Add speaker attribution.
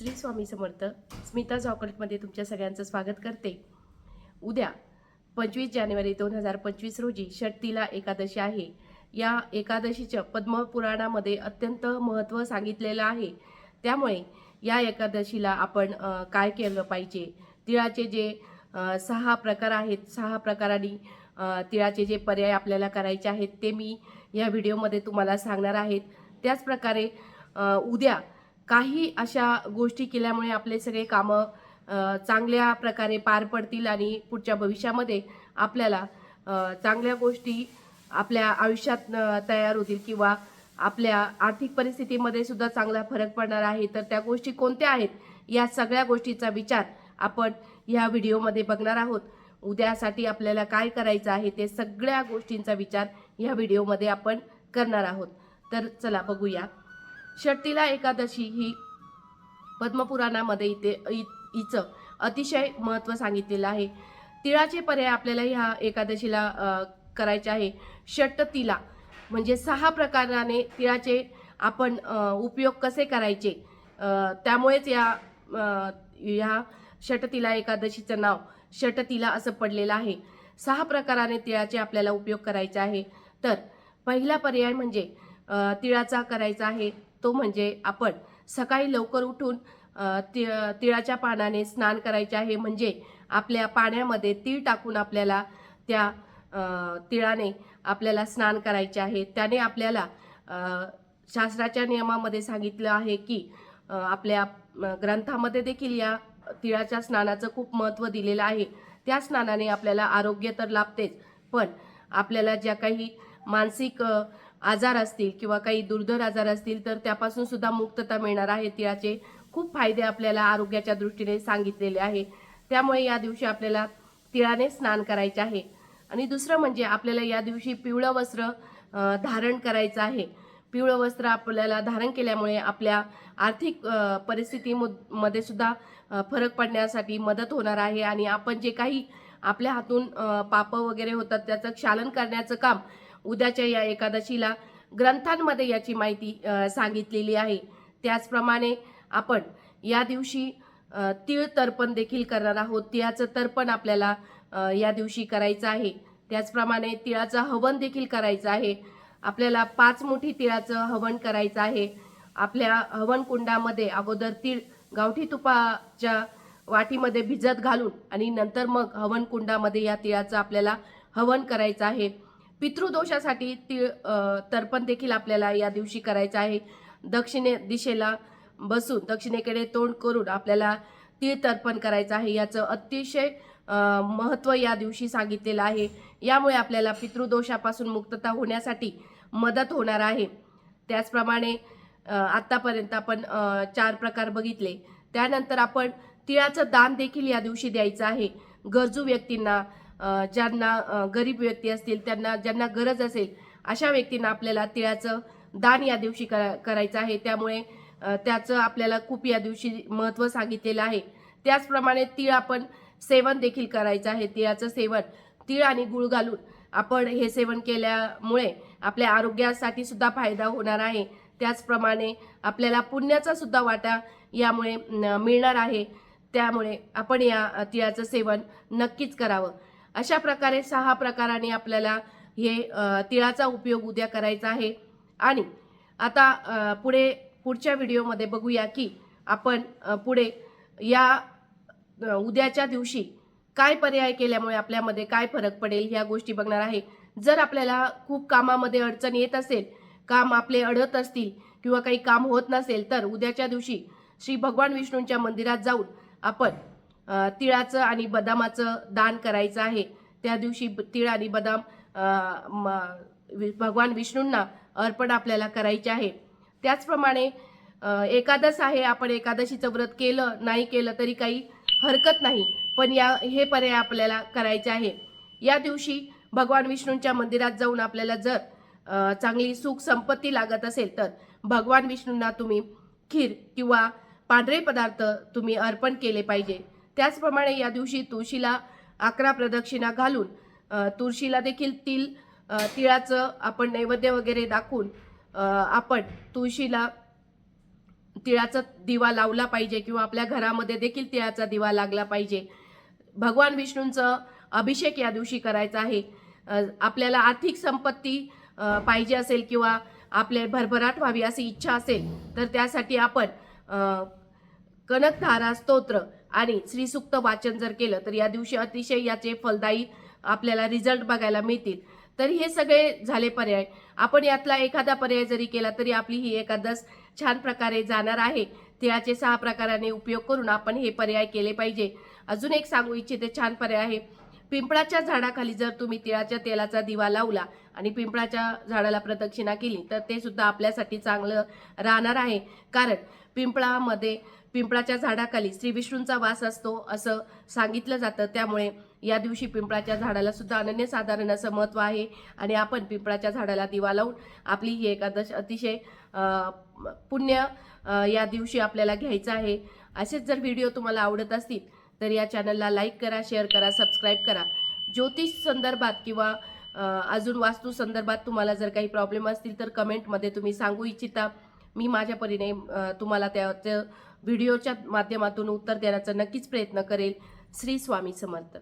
Speaker 1: श्री स्वामी समर्थ स्मिता चॉकलेटमध्ये तुमच्या सगळ्यांचं स्वागत करते. उद्या पंचवीस जानेवारी दोन हजार पंचवीस रोजी षटतीला एकादशी आहे. या एकादशीचं पद्मपुराणामध्ये अत्यंत महत्त्व सांगितलेलं आहे. त्यामुळे या एकादशीला आपण काय केलं पाहिजे? तिळाचे जे सहा प्रकार आहेत सहा प्रकारांनी तिळाचे जे पर्याय आपल्याला करायचे आहेत ते मी या व्हिडिओमध्ये तुम्हाला सांगणार आहेत त्याचप्रकारे उद्या काही अशा गोष्टी केल्यामुळे आपले सगळे कामं चांगल्या प्रकारे पार पडतील आणि पुढच्या भविष्यामध्ये आपल्याला चांगल्या गोष्टी आपल्या आयुष्यात तयार होतील किंवा आपल्या आर्थिक परिस्थितीमध्ये सुद्धा चांगला फरक पडणार आहे तर त्या गोष्टी कोणत्या आहेत या सगळ्या गोष्टीचा विचार आपण ह्या व्हिडिओमध्ये बघणार आहोत. उद्यासाठी आपल्याला काय करायचं आहे ते सगळ्या गोष्टींचा विचार ह्या व्हिडिओमध्ये आपण करणार आहोत. तर चला बघूया. षटतीला एकादशी ही पद्मपुराणामध्ये इथे इ- हिचं अतिशय महत्त्व सांगितलेलं आहे. तिळाचे पर्याय आपल्याला ह्या एकादशीला करायचे आहे. षटतिला म्हणजे सहा प्रकाराने तिळाचे आपण उपयोग कसे करायचे? त्यामुळेच या ह्या षटतिला एकादशीचं नाव षटतिला असं पडलेलं आहे. सहा प्रकाराने तिळाचे आपल्याला उपयोग करायचे आहे. तर पहिला पर्याय म्हणजे तिळाचा करायचा आहे. तो म्हणजे आपण सकाळी लवकर उठून ति तिळाच्या पानाने स्नान करायचे आहे म्हणजे आपल्या पाण्यामध्ये तीळ टाकून आपल्याला त्या तिळाने आपल्याला स्नान करायचे आहे. त्याने आपल्याला शास्त्राच्या नियमामध्ये सांगितलं आहे की आपल्या ग्रंथामध्ये देखील या तिळाच्या स्नानाचं खूप महत्त्व दिलेलं आहे. त्या स्नानाने आपल्याला आरोग्य तर लाभतेच पण आपल्याला ज्या काही मानसिक आजार असतील किंवा काही दुर्धर आजार असतील तर त्यापासून सुद्धा मुक्तता मिळणार आहे. तिळाचे खूप फायदे आपल्याला आरोग्याच्या दृष्टीने सांगितलेले आहे. त्यामुळे या दिवशी आपल्याला तिळाने स्नान करायचे आहे. आणि दुसरं म्हणजे आपल्याला या दिवशी पिवळं वस्त्र धारण करायचं आहे. पिवळं वस्त्र आपल्याला धारण केल्यामुळे आपल्या आर्थिक परिस्थितीमध्ये सुद्धा फरक पडण्यासाठी मदत होणार आहे. आणि आपण जे काही आपल्या हातून पापं वगैरे होतात त्याचं क्षालन करण्याचं काम उद्याच्या या एकादशीला ग्रंथांमध्ये याची माहिती सांगितलेली आहे. त्याचप्रमाणे आपण या दिवशी तिळ तीळ तर्पण देखील करणार आहोत. तिळाचं तर्पण आपल्याला या दिवशी करायचं आहे. त्याचप्रमाणे तिळाचं हवन देखील करायचं आहे. आपल्याला पाच मुठी तिळाचं हवन करायचं आहे. आपल्या हवनकुंडामध्ये अगोदर तीळ गावठी तुपाच्या वाटीमध्ये भिजत घालून आणि नंतर मग हवनकुंडामध्ये या तिळाचं आपल्याला हवन करायचं आहे. पितृदोषासाठी तिळ तर्पण देखील आपल्याला या दिवशी करायचं आहे. दक्षिणे दिशेला बसून दक्षिणेकडे तोंड करून आपल्याला तीळ तर्पण करायचं आहे. याचं अतिशय महत्त्व या दिवशी सांगितलेलं आहे. यामुळे आपल्याला पितृदोषापासून मुक्तता होण्यासाठी मदत होणार आहे. त्याचप्रमाणे आत्तापर्यंत आपण चार प्रकार बघितले. त्यानंतर आपण तिळाचं दान देखील या दिवशी द्यायचं आहे. गरजू व्यक्तींना ज्यांना गरीब व्यक्ती असतील त्यांना ज्यांना गरज असेल अशा व्यक्तींना आपल्याला तिळाचं दान या दिवशी करा करायचं आहे. त्यामुळे त्याचं आपल्याला खूप या दिवशी महत्त्व सांगितलेलं आहे. त्याचप्रमाणे तीळ आपण सेवन देखील करायचं आहे. तिळाचं सेवन तीळ आणि गुळ घालून आपण हे सेवन केल्यामुळे आपल्या आरोग्यासाठी सुद्धा फायदा होणार आहे. त्याचप्रमाणे आपल्याला पुण्याचा सुद्धा वाटा यामुळे मिळणार आहे. त्यामुळे आपण या तिळाचं सेवन नक्कीच करावं. अशा प्रकारे सहा प्रकाराने आपल्याला हे तिळाचा उपयोग उद्या करायचा आहे. आणि आता पुढे पुढच्या व्हिडिओमध्ये बघूया की आपण पुढे या उद्याच्या दिवशी काय पर्याय केल्यामुळे आपल्यामध्ये काय फरक पडेल ह्या गोष्टी बघणार आहे. जर आपल्याला खूप कामामध्ये अडचण येत असेल काम आपले अडत असतील किंवा काही काम होत नसेल तर उद्याच्या दिवशी श्री भगवान विष्णूंच्या मंदिरात जाऊन आपण तिळाचं आणि बदामाचं दान करायचं आहे. त्या दिवशी ब- आणि बदाम म- वि- भगवान विष्णूंना अर्पण आपल्याला करायचे आहे. त्याचप्रमाणे एकादश आहे. आपण एकादशीचं व्रत केलं नाही केलं तरी काही हरकत नाही. पण या हे पर्याय आपल्याला करायचे आहे. या दिवशी भगवान विष्णूंच्या मंदिरात जाऊन आपल्याला जर चांगली सुख संपत्ती लागत असेल तर भगवान विष्णूंना तुम्ही खीर किंवा पांढरे पदार्थ तुम्ही अर्पण केले पाहिजे. त्याचप्रमाणे या दिवशी तुळशीला अकरा प्रदक्षिणा घालून तुळशीला देखील तिल तिळाचं आपण नैवेद्य वगैरे दाखवून आपण तुळशीला तिळाचा दिवा लावला पाहिजे किंवा आपल्या घरामध्ये देखील तिळाचा दिवा लागला पाहिजे. भगवान विष्णूंचं अभिषेक या दिवशी करायचा आहे. आपल्याला आर्थिक संपत्ती पाहिजे असेल किंवा आपले भरभराट व्हावी अशी इच्छा असेल तर त्यासाठी आपण कनकधारा स्तोत्र आणि श्रीसुक्त वाचन जर केलं तर या दिवशी अतिशय याचे फलदायी आपल्याला रिझल्ट बघायला मिळतील. तर हे सगळे झाले पर्याय. आपण यातला एखादा पर्याय जरी केला तरी आपली ही एकादस छान प्रकारे जाणार आहे. तिळाचे सहा प्रकाराने उपयोग करून आपण हे पर्याय केले पाहिजे. अजून एक सांगू इच्छिते छान पर्याय आहे. पिंपळाच्या झाडाखाली जर तुम्ही तिळाच्या तेलाचा दिवा लावला आणि पिंपळाच्या झाडाला प्रदक्षिणा केली तर ते सुद्धा आपल्यासाठी चांगलं राहणार आहे. कारण पिंपळामध्ये पिंपळाच्या झाडाखाली श्री विष्णूंचा वास असतो असं सांगितलं जातं. त्यामुळे या दिवशी पिंपळाच्या झाडाला सुद्धा अनन्यसाधारण असं महत्त्व आहे आणि आपण पिंपळाच्या झाडाला दिवा लावून आपली ही एकादश अतिशय पुण्य या दिवशी आपल्याला घ्यायचं आहे. असेच जर व्हिडिओ तुम्हाला आवडत असतील तर या चॅनलला लाईक करा शेअर करा सबस्क्राईब करा. ज्योतिष संदर्भात किंवा अजून वास्तू संदर्भात तुम्हाला जर काही प्रॉब्लेम असतील तर कमेंटमध्ये तुम्ही सांगू इच्छिता. मी माझ्या परीने तुम्हाला त्या व्हिडिओच्या माध्यमातून उत्तर देण्याचा नक्कीच प्रयत्न करेल. श्री स्वामी समर्थ.